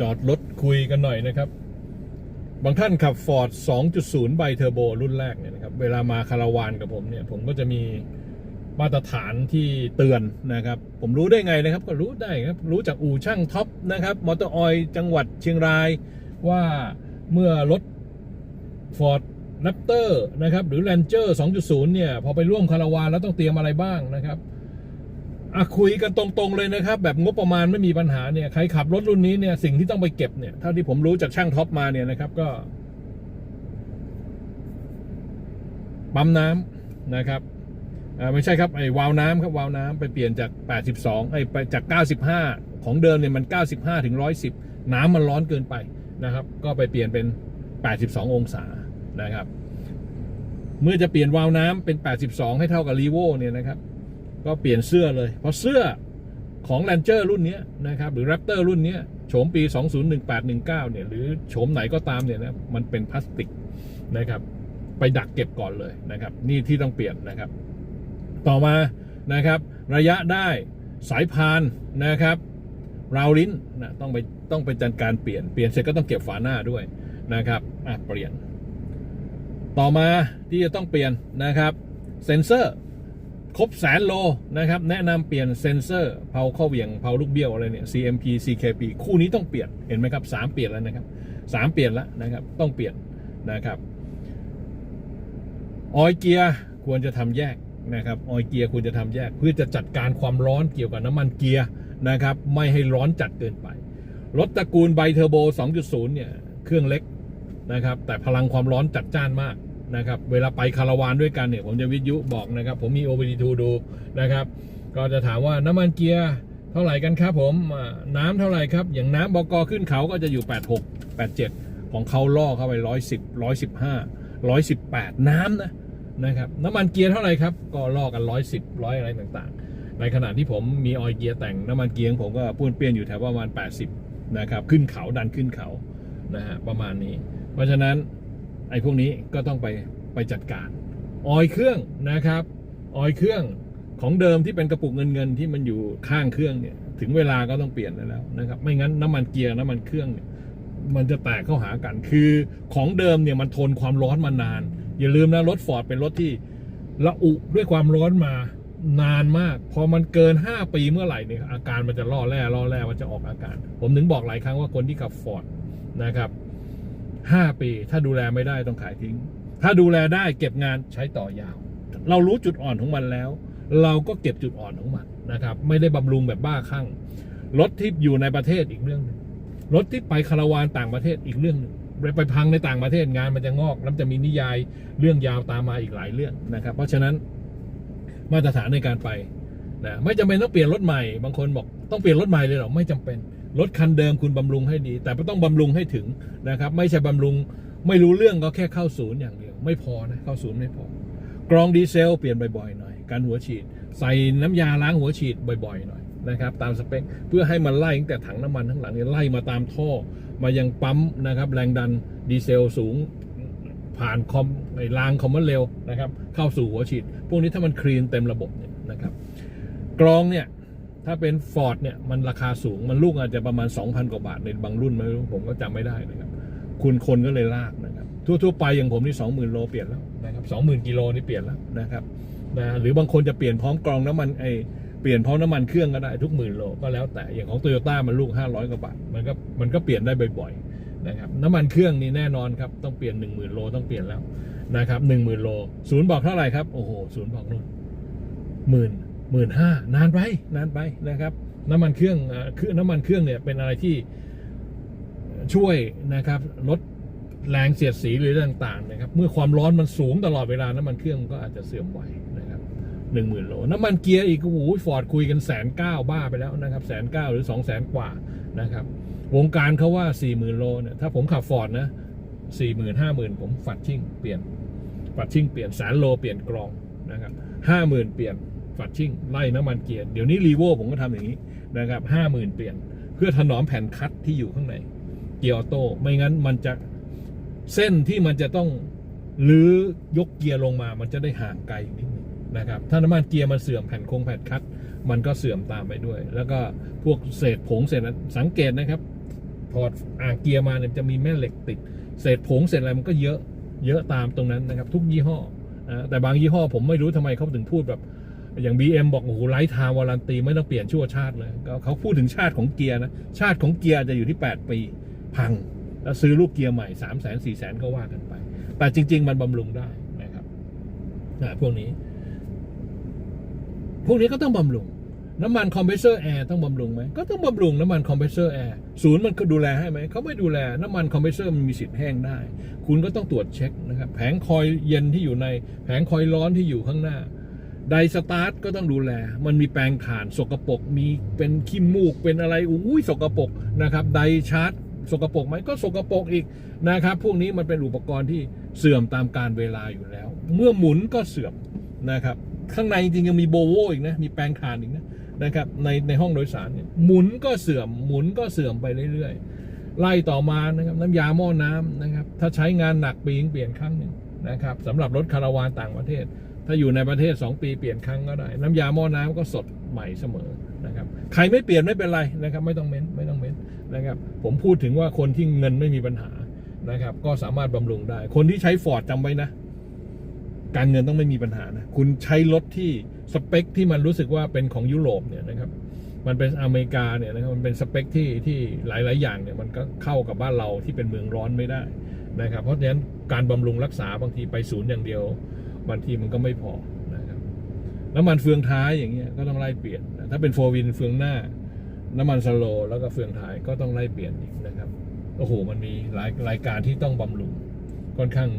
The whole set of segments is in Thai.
จอดรถคุยกันหน่อยนะครับ บางท่านขับ Ford 2.0 ไบเทอร์โบรุ่นแรกเนี่ยนะครับ เวลามาคาราวานกับผมเนี่ย ผมก็จะมีมาตรฐานที่เตือนนะครับ ผมรู้ได้ไงนะครับ ก็รู้ได้ครับ รู้จากอู่ช่างท็อปนะครับ มอเตอร์ออยจังหวัดเชียงรายว่าเมื่อรถ Ford Raptor นะครับ หรือ Ranger 2.0 เนี่ย พอไปร่วมคาราวานแล้วต้องเตรียมอะไรบ้างนะครับ อะคุยกันตรงๆเลยนะครับ แบบงบประมาณไม่มีปัญหาเนี่ยใครขับรถรุ่นนี้เนี่ยสิ่งที่ต้องไปเก็บเนี่ยเท่าที่ผมรู้จากช่างท็อปมาเนี่ยนะครับก็ปั๊มน้ำนะครับไม่ใช่ครับไอ้วาล์วน้ำครับวาล์วน้ำไปเปลี่ยนจาก 82ไอ้ไปจาก 95 ของเดิมเนี่ยมัน 95ถึง110 น้ำมันร้อนเกินไปนะครับ ก็ไปเปลี่ยนเป็น 82 องศานะครับ เมื่อจะเปลี่ยนวาล์วน้ำเป็น 82 ให้เท่ากับรีโวเนี่ยนะครับ ก็เปลี่ยนเสื้อเลย เพราะเสื้อของ Ranger รุ่นนี้นะครับหรือ Raptor รุ่นนี้โฉมปี 2018-19 เนี่ย หรือโฉมไหนก็ตามเนี่ยนะมันเป็นพลาสติกนะครับไปดักเก็บก่อนเลยนะครับนี่ที่ต้องเปลี่ยนนะครับ ต่อมานะครับระยะได้สายพานนะครับราวลิ้นนะต้องไปต้องไปจัดการเปลี่ยนเปลี่ยนเสร็จก็ต้องเก็บฝาหน้าด้วยนะครับอะเปลี่ยน ต่อมาที่จะต้องเปลี่ยนนะครับเซนเซอร์ ครบแสนโลนะครับ แนะนำเปลี่ยนเซนเซอร์เผาข้อเหวี่ยงเผาลูกเบี้ยวอะไรเนี่ย CMP CKP คู่นี้ต้องเปลี่ยนเห็นไหมครับสามเปลี่ยนแล้วนะครับสามเปลี่ยนแล้วนะครับ ต้องเปลี่ยนนะครับออยเกียร์ควรจะทำแยกนะครับออยเกียร์ควรจะทำแยก เพื่อจะจัดการความร้อนเกี่ยวกับน้ำมันเกียร์นะครับ ไม่ให้ร้อนจัดเกินไป รถตระกูลไบเทอร์โบ 2.0 เนี่ย เครื่องเล็กนะครับ แต่พลังความร้อนจัดจ้านมาก นะครับ เวลาไปคาราวานด้วยกันเนี่ยผมจะวิทยุบอกนะครับ ผมมี OBD2 ดูนะครับ ก็จะถามว่าน้ำมันเกียร์เท่าไหร่กันครับผมน้ำเท่าไหร่ครับ อย่างน้ำบกขึ้นเขาก็จะอยู่ 86 87 ของเขาล่อเข้าไป 110 115 118 น้ำนะนะครับน้ำมันเกียร์เท่าไหร่ครับ ก็ล่อกัน 110 100 อะไรต่างๆ ในขณะที่ผมมีออยล์เกียร์แต่งน้ำมันเกียร์ผมก็ป้วนเปี้ยนอยู่แถวประมาณ 80 นะครับ ขึ้นเขาดันขึ้นเขานะฮะประมาณนี้ เพราะฉะนั้น ไอ้พวกนี้ก็ต้องไปไปจัดการ ออยเครื่องนะครับ ออยเครื่องของเดิมที่เป็นกระปุกเงินเงินที่มันอยู่ข้างเครื่องเนี่ยถึงเวลาก็ต้องเปลี่ยนแล้วนะครับ ไม่งั้นน้ำมันเกียร์น้ำมันเครื่องเนี่ยมันจะแตกเข้าหากัน คือของเดิมเนี่ยมันทนความร้อนมานาน อย่าลืมนะรถฟอร์ดเป็นรถที่ระอุด้วยความร้อนมานานมาก พอมันเกิน 5 ปีเมื่อไหร่เนี่ยอาการมันจะล่อแร่ล่อแร่มันจะออกอาการ ผมถึงบอกหลายครั้งว่าคนที่ขับฟอร์ดนะครับ ห้าปี ถ้าดูแลไม่ได้ต้องขายทิ้ง ถ้าดูแลได้เก็บงานใช้ต่อยาว เรารู้จุดอ่อนของมันแล้ว เราก็เก็บจุดอ่อนของมันนะครับ ไม่ได้บำรุงแบบบ้าคลั่งรถที่อยู่ในประเทศอีกเรื่องหนึงรถที่ไปคาราวานต่างประเทศอีกเรื่องหนึงไปพังในต่างประเทศงานมันจะงอกแล้วจะมีนิยายเรื่องยาวตามมาอีกหลายเรื่องนะครับ เพราะฉะนั้นมาตรฐานในการไปนะไม่จำเป็นต้องเปลี่ยนรถใหม่ บางคนบอกต้องเปลี่ยนรถใหม่เลยหรอไม่จำเป็น รถคันเดิมคุณบำรุงให้ดี แต่ต้องบำรุงให้ถึงนะครับ ไม่ใช่บำรุงไม่รู้เรื่องก็แค่เข้าศูนย์อย่างเดียว ไม่พอนะเข้าศูนย์ไม่พอกรองดีเซลเปลี่ยนบ่อยๆหน่อยการหัวฉีด ใส่น้ำยาล้างหัวฉีดบ่อยๆหน่อยนะครับตามสเปคเพื่อให้มันไล่ตั้งแต่ถังน้ำมันทั้งหลังเนี่ยไล่มาตามท่อ มายังปั๊มนะครับ แรงดันดีเซลสูงผ่านคอมไอ้รางคอมมอนเร็วนะครับ เข้าสู่หัวฉีด พวกนี้ถ้ามันคลีนเต็มระบบเนี่ยนะครับ กรองเนี่ย ถ้าเป็น Ford เนี่ยมันราคาสูงมันลูกอาจจะประมาณ 2,000 กว่าบาทในบางรุ่นไม่รู้ผมก็จำไม่ได้นะครับ คุณคนก็เลยลากนะครับ ทั่วๆไปอย่างผมนี่20,000 โลเปลี่ยนแล้วนะครับ20,000 กิโลนี่เปลี่ยนแล้วนะครับนะหรือบางคนจะเปลี่ยนพร้อมกรองน้ำมันไอเปลี่ยนพร้อมน้ำมันเครื่องก็ได้ทุกหมื่นโลก็แล้วแต่อย่างของโตโยต้ามันลูก 500 กว่าบาทมันก็มันก็เปลี่ยนได้บ่อยๆนะครับน้ำมันเครื่องนี่แน่นอนครับต้องเปลี่ยน 10,000 โลต้องเปลี่ยนแล้วนะครับ10,000 โลศูนย์บอกเท่าไหร่ครับโอ้โหศูนย์บอกนู่นหมื่น หมื่นห้านานไปนานไปนะครับ น้ำมันเครื่องคือน้ำมันเครื่องเนี่ยเป็นอะไรที่ช่วยนะครับลดแรงเสียดสีหรืออะไรต่างๆนะครับ เมื่อความร้อนมันสูงตลอดเวลาน้ำมันเครื่องก็อาจจะเสื่อมไวนะครับหนึ่งหมื่นโลน้ำมันเกียร์อีกโอ้โหฟอร์ดคุยกันแสนเก้าบ้าไปแล้วนะครับแสนเก้าหรือสองแสนกว่านะครับ วงการเขาว่าสี่หมื่นโลเนี่ยถ้าผมขับฟอร์ดนะสี่หมื่นห้าหมื่นผมฝัดชิ่งเปลี่ยนฝัดชิ่งเปลี่ยนแสนโลเปลี่ยนกรองนะครับห้าหมื่นเปลี่ยนัดชิ่งไล่น้ำมันเกียร์เดี๋ยวนี้รีโวผมก็ทำอย่างนี้นะครับห้าหมื่นเปลี่ยน เพื่อถนอมแผ่นคัดที่อยู่ข้างใน เกียร์ออโต้ไม่งั้นมันจะเส้นที่มันจะต้องลื้อยกเกียร์ลงมามันจะได้ห่างไกลนิดนึงนะครับถ้าน้ำมันเกียร์มันเสื่อมแผ่นโครงแผ่นคัดมันก็เสื่อมตามไปด้วย แล้วก็พวกเศษผงเศษนั้นสังเกตนะครับถอดอ่างเกียร์มาเนี่ยจะมีแม่เหล็กติด เศษผงเศษอะไรมันก็เยอะเยอะตามตรงนั้นนะครับ ทุกยี่ห้อแต่บางยี่ห้อผมไม่รู้ทำไมเขาถึงพูดแบบ อย่าง BM บอกโอ้โหไลท์ทม์วารันตีไม่ต้องเปลี่ยนชั่วชาติเลยก็เขาพูดถึงชาติของเกียร์นะชาติของเกียร์จะอยู่ที่ 8 ปีพัง แล้วซื้อลูกเกียร์ใหม่ 3 0 0 0 0 0 4 0 0 0 0ก็ว่ากันไป แต่จริง ๆ มันบำรุงได้นะครับพวกนี้ พวกนี้ก็ต้องบำรุง น้ำมันคอมเพรสเซอร์แอร์ต้องบำรุงไหมก็ต้องบำรุงน้ำมันคอมเพรสเซอร์แอร์ศูนย์มันก็ดูแลให้ไหมเขาไม่ดูแลน้ำมันคอมเพรสเซอร์มันมีสิทธิ์แห้งได้ คุณก็ต้องตรวจเช็คนะครับ แผงคอยเย็นที่อยู่ใน แผงคอยร้อนที่อยู่ข้างหน้า ไดสตาร์ทก็ต้องดูแล มันมีแปลงถ่านสกปรกมีเป็นขี้มูกเป็นอะไรอุ้ยสกปรกนะครับไดชาร์จสกปรกไหมก็สกปรกอีกนะครับ พวกนี้มันเป็นอุปกรณ์ที่เสื่อมตามการเวลาอยู่แล้ว เมื่อหมุนก็เสื่อมนะครับ ข้างในจริงยังมีโบโวอีกนะมีแปลงถ่านอีกนะนะครับในในห้องโดยสารเนี่ยหมุนก็เสื่อมหมุนก็เสื่อมไปเรื่อยๆไล่ต่อมานะครับน้ำยาหม้อน้ำนะครับ ถ้าใช้งานหนักปีนึงเปลี่ยนครั้งหนึ่งนะครับสำหรับรถคาราวานต่างประเทศ ถ้าอยู่ในประเทศ 2 ปีเปลี่ยนครั้งก็ได้ น้ำยาหม้อน้ำก็สดใหม่เสมอนะครับใครไม่เปลี่ยนไม่เป็นไรนะครับ ไม่ต้องเม้นไม่ต้องเม้นนะครับ ผมพูดถึงว่าคนที่เงินไม่มีปัญหานะครับ ก็สามารถบำรุงได้ คนที่ใช้ฟอร์ดจำไว้นะ การเงินต้องไม่มีปัญหานะคุณใช้รถที่สเปคที่มันรู้สึกว่าเป็นของยุโรปเนี่ยนะครับมันเป็นอเมริกาเนี่ยนะครับมันเป็นสเปคที่ที่หลาย ๆ อย่างเนี่ยมันก็เข้ากับบ้านเราที่เป็นเมืองร้อนไม่ได้นะครับ เพราะฉะนั้นการบำรุงรักษาบางทีไปศูนย์อย่างเดียว บางทีมันก็ไม่พอนะครับน้ำมันเฟืองท้ายอย่างเงี้ยก็ต้องไล่เปลี่ยนถ้าเป็นโฟวินเฟืองหน้า น้ำมันสโลแล้วก็เฟืองท้ายก็ต้องไล่เปลี่ยนอีกนะครับโอ้โหมันมีหลายรายการที่ต้องบำรุงค่อนข้าง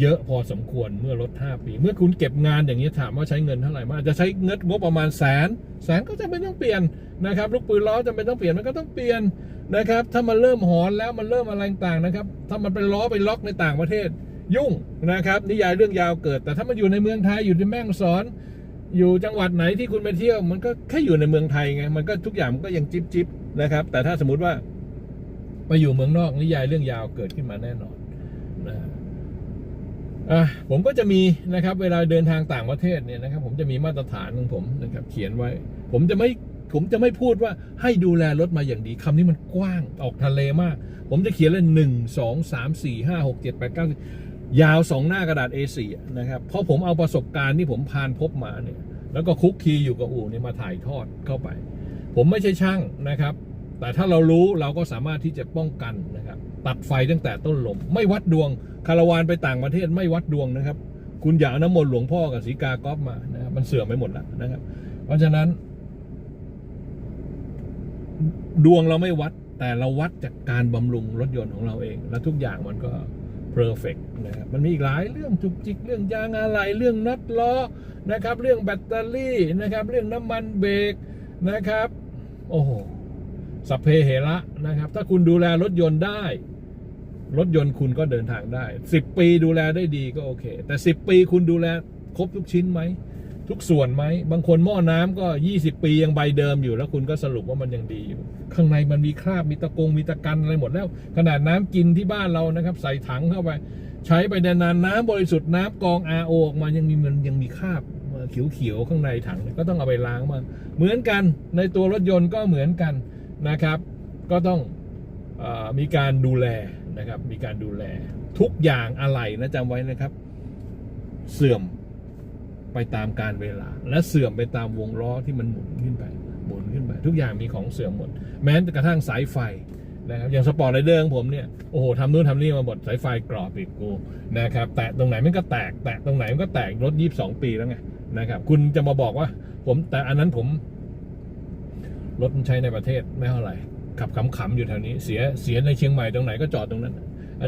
เยอะพอสมควรเมื่อรถ5ปี เมื่อคุณเก็บงานอย่างนี้ถามว่าใช้เงินเท่าไหร่มาจะใช้เงินงบประมาณแสนแสนก็จะไม่ต้องเปลี่ยนนะครับลูกปืนล้อจะเป็นต้องเปลี่ยนมันก็ต้องเปลี่ยนนะครับ ถ้ามันเริ่มหอนแล้วมันเริ่มอะไรต่างนะครับ ถ้ามันเป็นล้อไปล็อกในต่างประเทศ ยุ่งนะครับ นิยายเรื่องยาวเกิด แต่ถ้ามันอยู่ในเมืองไทยอยู่ที่แม่ฮ่องสอน อยู่จังหวัดไหนที่คุณไปเที่ยว มันก็แค่อยู่ในเมืองไทยไงมันก็ทุกอย่างมันก็ยังจิบจิบนะครับ แต่ถ้าสมมุติว่าไปอยู่เมืองนอกนิยายเรื่องยาวเกิดขึ้นมาแน่นอนนะอะผมก็จะมีนะครับ เวลาเดินทางต่างประเทศเนี่ยนะครับ ผมจะมีมาตรฐานของผมนะครับ เขียนไว้ ผมจะไม่ผมจะไม่พูดว่าให้ดูแลรถมาอย่างดีคำนี้มันกว้างออกทะเลมาก ผมจะเขียนเลยหนึ่งสองสามสี่ห้าหกเจ็ดแปดเก้า ยาวสองหน้ากระดาษ A4 นะครับ เพราะผมเอาประสบการณ์ที่ผมผ่านพบมาเนี่ย แล้วก็คุกคีอยู่กับอู่เนี่ยมาถ่ายทอดเข้าไป ผมไม่ใช่ช่างนะครับ แต่ถ้าเรารู้เราก็สามารถที่จะป้องกันนะครับ ตัดไฟตั้งแต่ต้นลม ไม่วัดดวง คาราวานไปต่างประเทศไม่วัดดวงนะครับ คุณอย่าน้ำมนต์หลวงพ่อกับสีกาก๊อฟมานะครับมันเสื่อมไปหมดแล้วนะครับ เพราะฉะนั้น ดวงเราไม่วัด แต่เราวัดจากการบำรุงรถยนต์ของเราเอง และทุกอย่างมันก็ perfect นะครับมันมีอีกหลายเรื่องจุกจิกเรื่องยางอะไรเรื่องน็อตล้อนะครับ เรื่องแบตเตอรี่นะครับ เรื่องน้ำมันเบรกนะครับ โอ้โหสัพเพเหระนะครับ ถ้าคุณดูแลรถยนต์ได้ รถยนต์คุณก็เดินทางได้ 10 ปีดูแลได้ดีก็โอเค แต่ 10 ปีคุณดูแลครบทุกชิ้นไหม ทุกส่วนไหม บางคนหม้อน้ำก็ 20 ปียังใบเดิมอยู่ แล้วคุณก็สรุปว่ามันยังดีอยู่ ข้างในมันมีคราบมีตะกงมีตะกันอะไรหมดแล้ว ขนาดน้ำกินที่บ้านเรานะครับ ใส่ถังเข้าไป ใช้ไปนานๆน้ำบริสุทธิ์น้ำกอง RO ออกมายังมีมันยังมีคราบเขียวๆข้างในถังก็ต้องเอาไปล้างมาเหมือนกันในตัวรถยนต์ก็เหมือนกันนะครับ ก็ต้องออมีการดูแลนะครับ มีการดูแล ทุกอย่างอะไรนะจำไว้นะครับ เสื่อม ไปตามการเวลา และเสื่อมไปตามวงล้อที่มันหมุนขึ้นไป หมุนขึ้นไป ทุกอย่างมีของเสื่อมหมด แม้กระทั่งสายไฟนะครับอย่างสปอร์ตไรเดอร์ของผมเนี่ยโอ้โหทำนู่นทำนี่มาหมดสายไฟกรอบอีกกูนะครับแตะตรงไหนมันก็แตก แตะตรงไหนมันก็แตกรถยี่สิบสองปีแล้วไงนะครับคุณจะมาบอกว่า ผมแต่อันนั้นผมรถมันใช้ในประเทศไม่เท่าไหร่ขับขำๆอยู่แถวนี้เสียเสียในเชียงใหม่ตรงไหนก็จอดตรงนั้น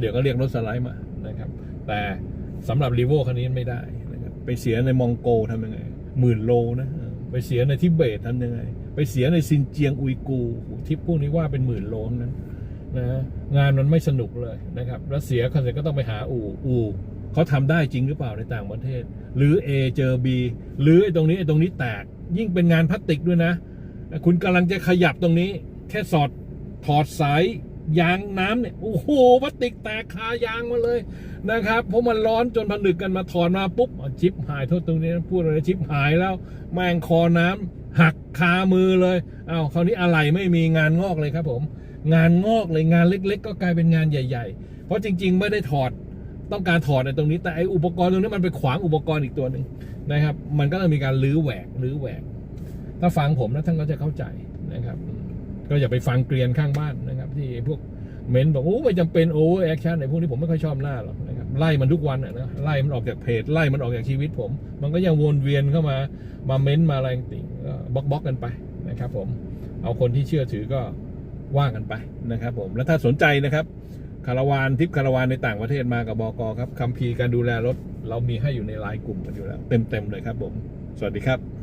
เดี๋ยวก็เรียกรถสไลด์มานะครับ แต่สำหรับรีโวคันนี้ไม่ได้ ไปเสียในมองโกทำยังไงหมื่นโลนะไปเสียในทิเบตทำยังไง ไปเสียในซินเจียงอุยกูทิปพวกนี้ว่าเป็นหมื่นโลนั้นนะงานมันไม่สนุกเลยนะครับแล้วเสียคันเสร็จก็ต้องไปหาอู่อู่เขาทำได้จริงหรือเปล่าในต่างประเทศ หรือ A เจอ B หรือไอ้ตรงนี้ไอ้ตรงนี้แตก ยิ่งเป็นงานพลาสติกด้วยนะ คุณกำลังจะขยับตรงนี้ แค่สอดถอดสาย ยางน้ำเนี่ยโอ้โหพลาสติกแตกคายางมาเลยนะครับเพราะมันร้อนจนผนึกกันมาถอดมาปุ๊บชิปหายโทษตรงนี้พูดเลยชิปหายแล้ว แมงคอน้ำหักคามือเลยอ้าวคราวนี้อะไรไม่มีงานงอกเลยครับผม งานงอกเลยงานเล็ก ๆ ก็กลายเป็นงานใหญ่ ๆ เพราะจริง ๆ ไม่ได้ถอดต้องการถอดในตรงนี้แต่ไออุปกรณ์ตรงนี้มันไปขวางอุปกรณ์อีกตัวหนึ่งนะครับ มันก็ต้องมีการลื้อแหวกลื้อแหวก ถ้าฟังผมนะท่านก็จะเข้าใจนะครับ ก็อย่าไปฟังเกรียนข้างบ้านนะครับ ที่พวกเม้นบอกโอ้ไม่จำเป็นโอเวอร์แอคชั่นในพวกนี้ผมไม่ค่อยชอบหน้าหรอกนะครับไล่มันทุกวันนะไล่มันออกจากเพจไล่มันออกจากชีวิตผม มันก็ยังวนเวียนเข้ามามาเม้นมาอะไรต่างบล็อกบล็อกกันไปนะครับ ผมเอาคนที่เชื่อถือก็ว่ากันไปนะครับ ผมแล้วถ้าสนใจนะครับคาราวานทิปคาราวานในต่างประเทศมากับบกครับคัมภีร์การดูแลรถ เรามีให้อยู่ในไลน์กลุ่มกันอยู่แล้ว เต็มๆเลยครับผม สวัสดีครับ